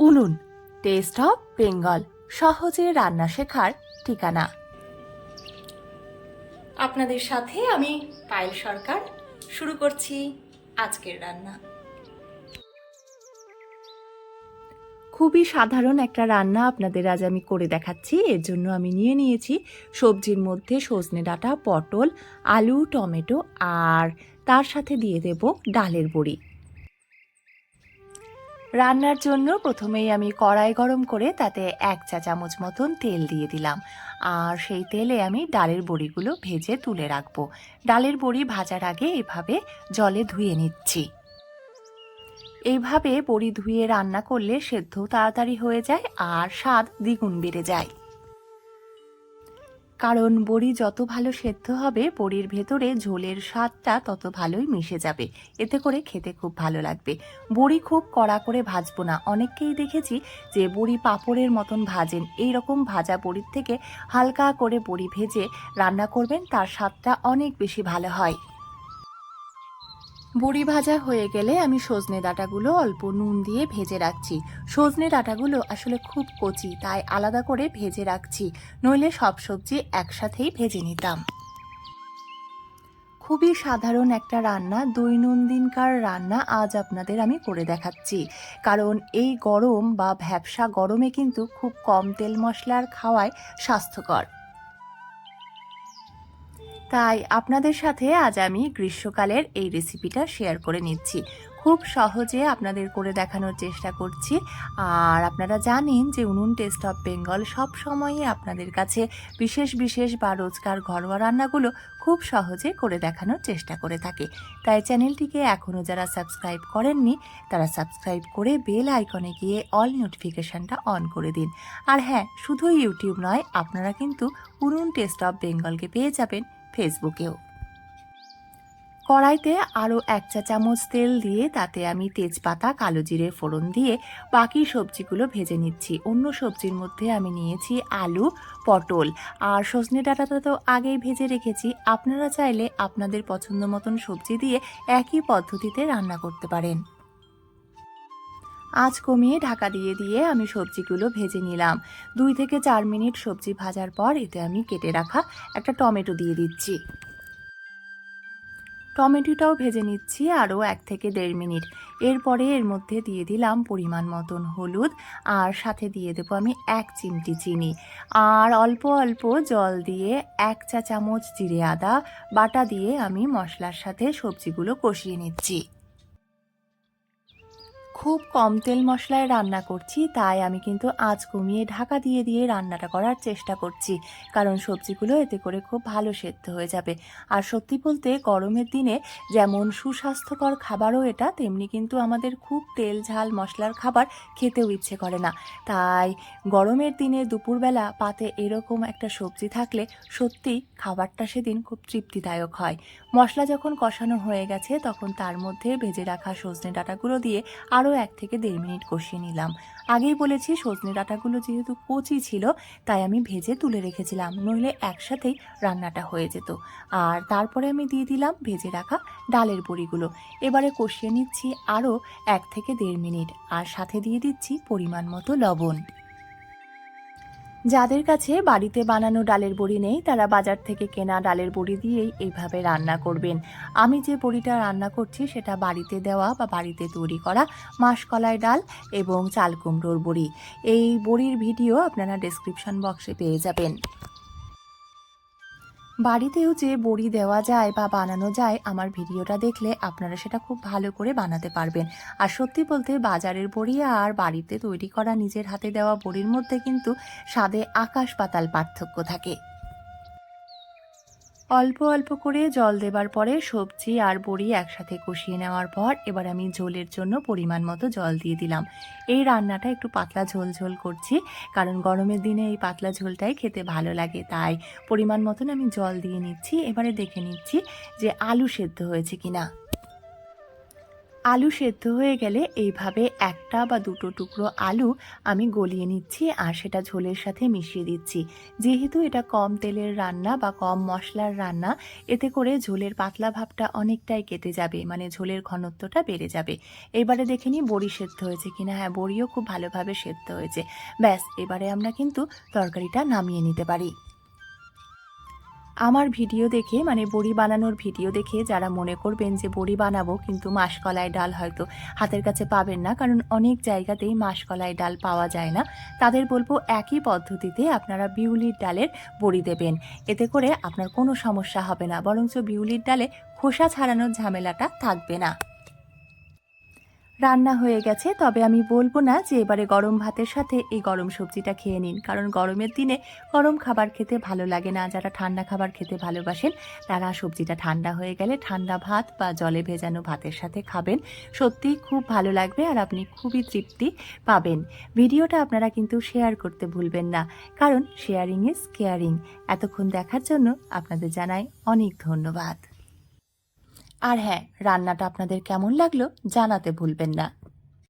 উনুন test of Bengal সহজে রান্না শেখার ঠিকানা। আপনাদের সাথে আমি পায়েল সরকার, শুরু করছি আজকের রান্না। খুবই সাধারণ একটা রান্না আপনাদের আজ আমি করে দেখাচ্ছি। এর জন্য আমি নিয়ে নিয়েছি সবজির মধ্যে সজনে ডাঁটা, পটল, আলু, টমেটো, আর তার সাথে দিয়ে দেব ডালের বড়ি। রান্নার জন্য প্রথমেই আমি কড়াই গরম করে তাতে এক চা চামচ মতন তেল দিয়ে দিলাম। আর সেই তেলে আমি ডালের বড়িগুলো ভেজে তুলে রাখব। ডালের বড়ি ভাজার আগে এভাবে জলে ধুয়ে নিচ্ছি। এইভাবে বড়ি ধুয়ে রান্না করলে সেদ্ধ তাড়াতাড়ি হয়ে যায় আর স্বাদ দ্বিগুণ বেড়ে যায়। কারণ বড়ি যত ভালো সেদ্ধ হবে, বড়ির ভেতরে ঝোলের স্বাদটা তত ভালোই মিশে যাবে। এতে করে খেতে খুব ভালো লাগবে। বড়ি খুব কড়া করে ভাজবো না। অনেককেই দেখেছি যে বড়ি পাঁপড়ের মতন ভাজেন। এই রকম ভাজা বড়ির থেকে হালকা করে বড়ি ভেজে রান্না করবেন, তার স্বাদটা অনেক বেশি ভালো হয়। বড়ি ভাজা হয়ে গেলে আমি সজনে ডাঁটাগুলো অল্প নুন দিয়ে ভেজে রাখছি। সজনে ডাঁটাগুলো আসলে খুব কচি, তাই আলাদা করে ভেজে রাখছি। নইলে সব সবজি একসাথেই ভেজে নিতাম। খুবই সাধারণ একটা রান্না, দৈনন্দিনকার রান্না আজ আপনাদের আমি করে দেখাচ্ছি। কারণ এই গরম বা ভ্যাবসা গরমে কিন্তু খুব কম তেল মশলার খাওয়ায় স্বাস্থ্যকর। তাই আপনাদের সাথে আজ আমি গ্রীষ্মকালের এই রেসিপিটা শেয়ার করে নিচ্ছি। খুব সহজে আপনাদের করে দেখানোর চেষ্টা করছি। আর আপনারা জানেন যে উনুন টেস্ট অফ বেঙ্গল সব সময়ই আপনাদের কাছে বিশেষ বিশেষ বা রোজকার ঘরোয়া রান্নাগুলো খুব সহজে করে দেখানোর চেষ্টা করে থাকে। তাই চ্যানেলটিকে এখনও যারা সাবস্ক্রাইব করেননি, তারা সাবস্ক্রাইব করে বেল আইকনে গিয়ে অল নোটিফিকেশানটা অন করে দিন। আর হ্যাঁ শুধু ইউটিউব নয়, আপনারা কিন্তু উনুন টেস্ট অফ বেঙ্গলকে পেয়ে যাবেন। ফেসবুকেও। কড়াইতে আরও এক চা চামচ তেল দিয়ে তাতে আমি তেজপাতা, কালো জিরে ফোড়ন দিয়ে বাকি সবজিগুলো ভেজে নিচ্ছি। অন্য সবজির মধ্যে আমি নিয়েছি আলু, পটল আর সজনে ডাঁটাটা তো আগেই ভেজে রেখেছি। আপনারা চাইলে আপনাদের পছন্দ মতন সবজি দিয়ে একই পদ্ধতিতে রান্না করতে পারেন। আঁচ কমিয়ে ঢাকা দিয়ে দিয়ে আমি সবজিগুলো ভেজে নিলাম। দুই থেকে চার মিনিট সবজি ভাজার পর এতে আমি কেটে রাখা একটা টমেটো দিয়ে দিচ্ছি। টমেটোটাও ভেজে নিচ্ছি আরও এক থেকে দেড় মিনিট। এরপরে এর মধ্যে দিয়ে দিলাম পরিমাণ মতন হলুদ আর সাথে দিয়ে দেবো আমি এক চিমটি চিনি। আর অল্প অল্প জল দিয়ে এক চা চামচ জিরে আদা বাটা দিয়ে আমি মশলার সাথে সবজিগুলো কষিয়ে নিচ্ছি। খুব কম তেল মশলায় রান্না করছি, তাই আমি কিন্তু আঁচ কমিয়ে ঢাকা দিয়ে দিয়ে রান্নাটা করার চেষ্টা করছি। কারণ সবজিগুলো এতে করে খুব ভালো সেদ্ধ হয়ে যাবে। আর সত্যি বলতে গরমের দিনে যেমন সুস্বাস্থ্যকর খাবারও এটা, তেমনি কিন্তু আমাদের খুব তেল ঝাল মশলার খাবার খেতেও ইচ্ছে করে না। তাই গরমের দিনে দুপুরবেলা পাতে এরকম একটা সবজি থাকলে সত্যি খাবারটা সেদিন খুব তৃপ্তিদায়ক হয়। মশলা যখন কষানো হয়ে গেছে, তখন তার মধ্যে ভেজে রাখা সজনে ডাঁটাগুলো দিয়ে আরও এক থেকে দেড় মিনিট কষিয়ে নিলাম। আগেই বলেছি, সজনে ডাঁটাগুলো যেহেতু কচি ছিল, তাই আমি ভেজে তুলে রেখেছিলাম, নইলে একসাথেই রান্নাটা হয়ে যেত। আর তারপরে আমি দিয়ে দিলাম ভেজে রাখা ডালের বড়িগুলো। এবারে কষিয়ে নিচ্ছি আরও এক থেকে দেড় মিনিট, আর সাথে দিয়ে দিচ্ছি পরিমাণ মতো লবণ। যাদের কাছে বাড়িতে বানানো ডালের বড়ি নেই, তারা বাজার থেকে কেনা ডালের বড়ি দিয়েই এইভাবে রান্না করবেন। আমি যে বড়িটা রান্না করছি, সেটা বাড়িতে দেওয়া বা বাড়িতে তৈরি করা মাসকলাই ডাল এবং চাল কুমড়োর বড়ি। এই বড়ির ভিডিও আপনারা ডেসক্রিপশন বক্সে পেয়ে যাবেন। বাড়িতেও যে বড়ি দেওয়া যায় বা বানানো যায়, আমার ভিডিওটা দেখলে আপনারা সেটা খুব ভালো করে বানাতে পারবেন। আর সত্যি বলতে বাজারের বড়ি আর বাড়িতে তৈরি করা নিজের হাতে দেওয়া বড়ির মধ্যে কিন্তু স্বাদে আকাশ পাতাল পার্থক্য থাকে। অল্প অল্প করে জল দেবার পরে সবজি আর বড়ি একসাথে কষিয়ে নেওয়ার পর এবার আমি ঝোলের জন্য পরিমাণ মতো জল দিয়ে দিলাম। এই রান্নাটা একটু পাতলা ঝোল ঝোল করছি, কারণ গরমের দিনে এই পাতলা ঝোলটাই খেতে ভালো লাগে। তাই পরিমাণ মতন আমি জল দিয়ে নিচ্ছি। এবারে দেখে নিচ্ছি যে আলু সেদ্ধ হয়েছে কিনা। আলু সেদ্ধ হয়ে গেলে এইভাবে একটা বা দুটো টুকরো আলু আমি গলিয়ে নিচ্ছি আর সেটা ঝোলের সাথে মিশিয়ে দিচ্ছি। যেহেতু এটা কম তেলের রান্না বা কম মশলার রান্না, এতে করে ঝোলের পাতলা ভাবটা অনেকটাই কেটে যাবে মানে ঝোলের ঘনত্বটা বেড়ে যাবে। এবারে দেখে নিই বড়ি সেদ্ধ হয়েছে কিনা। হ্যাঁ বড়িও খুব ভালোভাবে সেদ্ধ হয়েছে। ব্যাস, এবারে আমরা কিন্তু তরকারিটা নামিয়ে নিতে পারি। আমার ভিডিও দেখে মানে বড়ি বানানোর ভিডিও দেখে যারা মনে করবেন যে বড়ি বানাবো, কিন্তু মাসকলাই ডাল হয়তো হাতের কাছে পাবেন না, কারণ অনেক জায়গাতেই মাসকলাই ডাল পাওয়া যায় না। তাদের বলব একই পদ্ধতিতে আপনারা বিউলির ডালের বড়ি দেবেন। এতে করে আপনার কোনো সমস্যা হবে না, বরঞ্চ বিউলির ডালে খোসা ছাড়ানোর ঝামেলাটা থাকবে না। রান্না হয়ে গেছে, তবে আমি বলব না যে এবারে গরম ভাতের সাথে এই গরম সবজিটা খেয়ে নিন। কারণ গরমের দিনে গরম খাবার খেতে ভালো লাগে না। যারা ঠান্ডা খাবার খেতে ভালোবাসেন, তারা সবজিটা ঠান্ডা হয়ে গেলে ঠান্ডা ভাত বা জলে ভেজানো ভাতের সাথে খাবেন। সত্যিই খুব ভালো লাগবে আর আপনি খুবই তৃপ্তি পাবেন। ভিডিওটা আপনারা কিন্তু শেয়ার করতে ভুলবেন না। কারণ শেয়ারিং ইজ কেয়ারিং। এতক্ষণ দেখার জন্য আপনাদের জানাই অনেক ধন্যবাদ। আর হ্যাঁ রান্নাটা আপনাদের কেমন লাগল জানাতে ভুলবেন না।